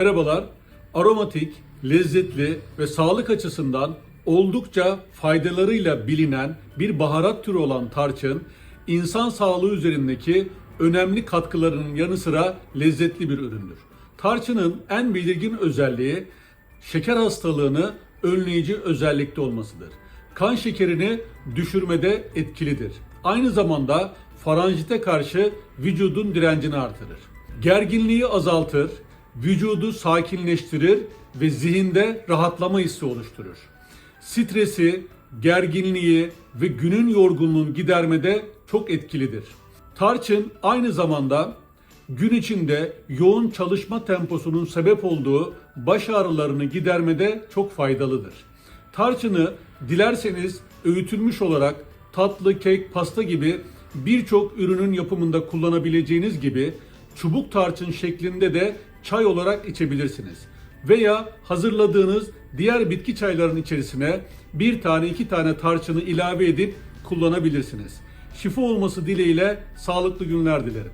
Merhabalar. Aromatik, lezzetli ve sağlık açısından oldukça faydalarıyla bilinen bir baharat türü olan tarçın, insan sağlığı üzerindeki önemli katkılarının yanı sıra lezzetli bir üründür. Tarçının en belirgin özelliği şeker hastalığını önleyici özellikte olmasıdır. Kan şekerini düşürmede etkilidir. Aynı zamanda faranjite karşı vücudun direncini artırır. Gerginliği azaltır, vücudu sakinleştirir ve zihinde rahatlama hissi oluşturur. Stresi, gerginliği ve günün yorgunluğunu gidermede çok etkilidir. Tarçın aynı zamanda gün içinde yoğun çalışma temposunun sebep olduğu baş ağrılarını gidermede çok faydalıdır. Tarçını dilerseniz öğütülmüş olarak tatlı, kek, pasta gibi birçok ürünün yapımında kullanabileceğiniz gibi çubuk tarçın şeklinde de çay olarak içebilirsiniz. Veya hazırladığınız diğer bitki çayların içerisine bir tane iki tane tarçını ilave edip kullanabilirsiniz. Şifa olması dileğiyle sağlıklı günler dilerim.